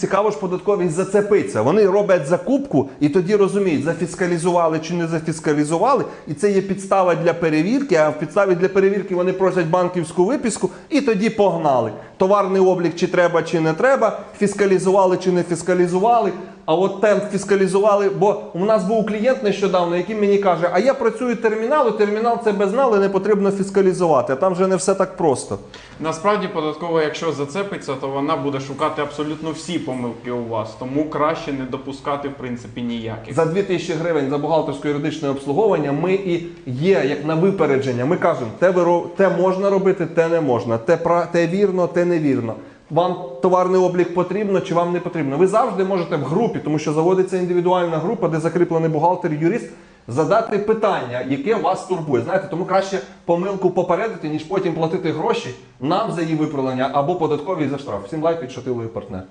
Цікаво ж податкові зацепиться. Вони роблять закупку і тоді розуміють, зафіскалізували чи не зафіскалізували. І це є підстава для перевірки. А в підставі для перевірки вони просять банківську виписку і тоді погнали. Товарний облік чи треба, чи не треба, фіскалізували чи не фіскалізували. А от темп фіскалізували, бо у нас був клієнт нещодавно, який мені каже: А я працюю терміналу, термінал це безнал, і не потрібно фіскалізувати. Там вже не все так просто. Насправді податкова, якщо зацепиться, то вона буде шукати абсолютно всі помилки у вас. Тому краще не допускати в принципі ніяких. За 2000 гривень за бухгалтерське юридичне обслуговування ми і є як на випередження. Ми кажемо, те, ви те можна робити, те не можна, те, те вірно, те невірно. Вам товарний облік потрібно чи вам не потрібно. Ви завжди можете в групі, тому що заводиться індивідуальна група, де закріплений бухгалтер, юрист, задати питання, яке вас турбує. Знаєте, тому краще помилку попередити, ніж потім платити гроші нам за її виправлення або податкові за штраф. Всім лайк від Шатиловий партнер.